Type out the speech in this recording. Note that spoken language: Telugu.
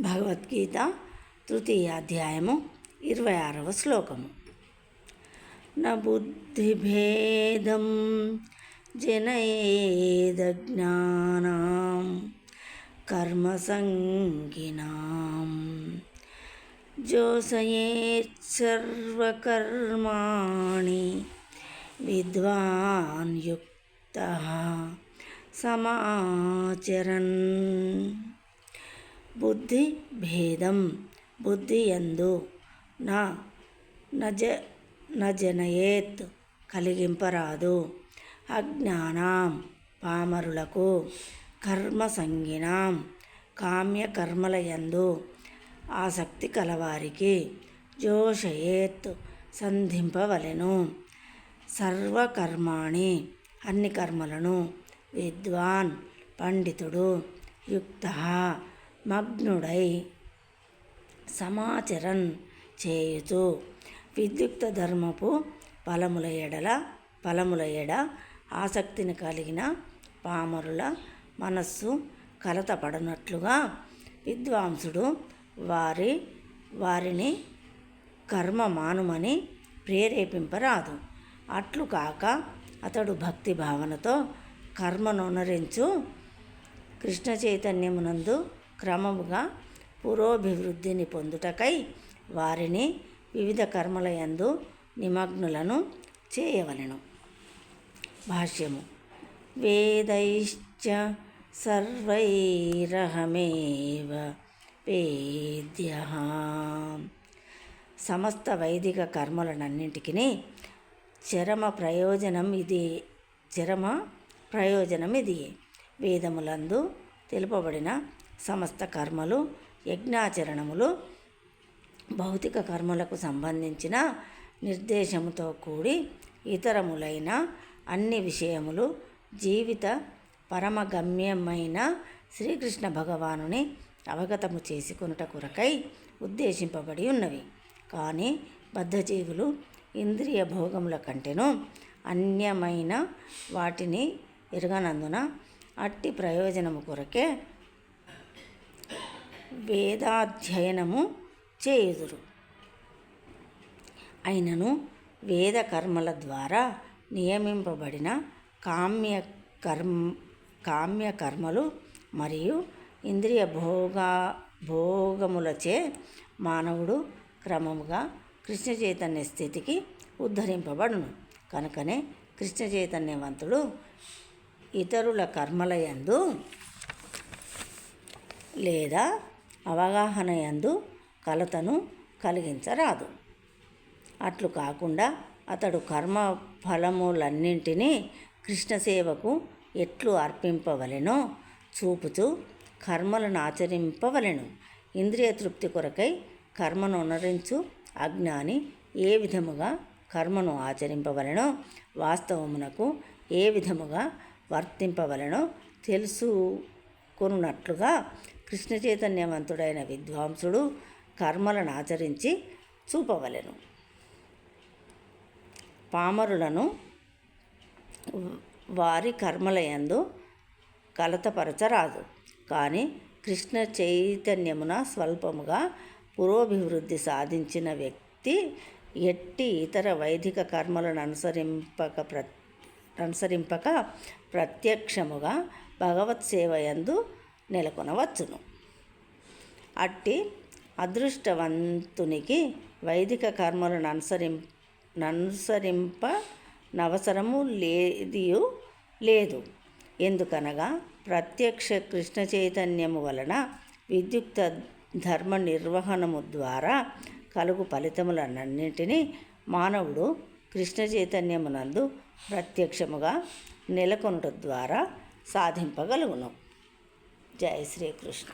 భగవద్గీత తృతీయ అధ్యాయము ఇరవై ఆరవ శ్లోకము. న బుద్ధిభేదం జనయేదజ్ఞానాం కర్మసంగినాం జోసయేత్సర్వకర్మాణి విద్వాన్ యుక్త సమాచరన్ బుద్ధి భేదం బుద్ధి ఎందు నా నజ నజనయేత్ కలిగింపరాదు. అజ్ఞానం పామరులకు కర్మ సంగినాం కామ్యకర్మల ఎందు యందు ఆసక్తి కలవారికి జోషయేత్ సంధింపవలెను. సర్వకర్మాణి అన్ని కర్మలను విద్వాన్ పండితుడు యుక్త మగ్నుడై సమాచరన్ చేయుచు. విద్యుక్త ధర్మపు ఫలముల ఎడల ఫలముల ఎడ ఆసక్తిని కలిగిన పామరుల మనస్సు కలతపడనట్లుగా విద్వాంసుడు వారి వారిని కర్మ మానుమని ప్రేరేపింపరాదు. అట్లు కాక అతడు భక్తి భావనతో కర్మనునరించు కృష్ణ చైతన్యమునందు క్రమముగా పురోభివృద్ధిని పొందుటకై వారిని వివిధ కర్మల యందు నిమగ్నులను చేయవలెను. భాష్యము. వేదైశ్చ సర్వైరహమేవ వేద్య సమస్త వైదిక కర్మలనన్నింటికి చరమ ప్రయోజనం ఇది చరమ ప్రయోజనం ఇది వేదములందు తెలుపబడిన సమస్త కర్మలు యజ్ఞాచరణములు భౌతిక కర్మలకు సంబంధించిన నిర్దేశముతో కూడి ఇతరములైన అన్ని విషయములు జీవిత పరమగమ్యమైన శ్రీకృష్ణ భగవానుని అవగతము చేసుకొనుట కొరకై ఉద్దేశింపబడి ఉన్నవి. కానీ బద్ధజీవులు ఇంద్రియ భోగముల కంటేనూ అన్యమైన వాటిని ఎరగనందున అట్టి ప్రయోజనము కొరకే వేదాధ్యయనము చేయుదురు. అయినను వేద కర్మల ద్వారా నియమింపబడిన కామ్య కర్మ కామ్య కర్మలు మరియు ఇంద్రియ భోగ భోగములచే మానవుడు క్రమముగా కృష్ణ చైతన్య స్థితికి ఉద్ధరింపబడును. కనుకనే కృష్ణ చైతన్యవంతుడు ఇతరుల కర్మలయందు లేదా అవగాహన యందు కలతను కలిగించరాదు. అట్లు కాకుండా అతడు కర్మ ఫలములన్నింటినీ కృష్ణ సేవకు ఎట్లు అర్పింపవలెనో చూపుతూ కర్మలను ఆచరింపవలెను. ఇంద్రియ తృప్తి కొరకై కర్మను ఉనరించు అజ్ఞాని ఏ విధముగా కర్మను ఆచరింపవలెనో వాస్తవమునకు ఏ విధముగా వర్తింపవలెనో తెలుసుకొనున్నట్లుగా కృష్ణ చైతన్యవంతుడైన విద్వాంసుడు కర్మలను ఆచరించి చూపవలెను. పామరులను వారి కర్మలయందు కలతపరచరాదు. కానీ కృష్ణ చైతన్యమున స్వల్పముగా పురోభివృద్ధి సాధించిన వ్యక్తి ఎట్టి ఇతర వైదిక కర్మలను అనుసరింపక ప్ర అనుసరింపక ప్రత్యక్షముగా భగవత్ సేవయందు నెలకొనవచ్చును. అట్టి అదృష్టవంతునికి వైదిక కర్మలను అనుసరిం అనుసరింప నవసరము లేదియు లేదు. ఎందుకనగా ప్రత్యక్ష కృష్ణ చైతన్యము వలన విద్యుక్త ధర్మ నిర్వహణము ద్వారా కలుగు ఫలితములన్నింటినీ మానవుడు కృష్ణ చైతన్యమునందు ప్రత్యక్షముగా నెలకొనుట ద్వారా సాధింపగలుగును. జై శ్రీకృష్ణ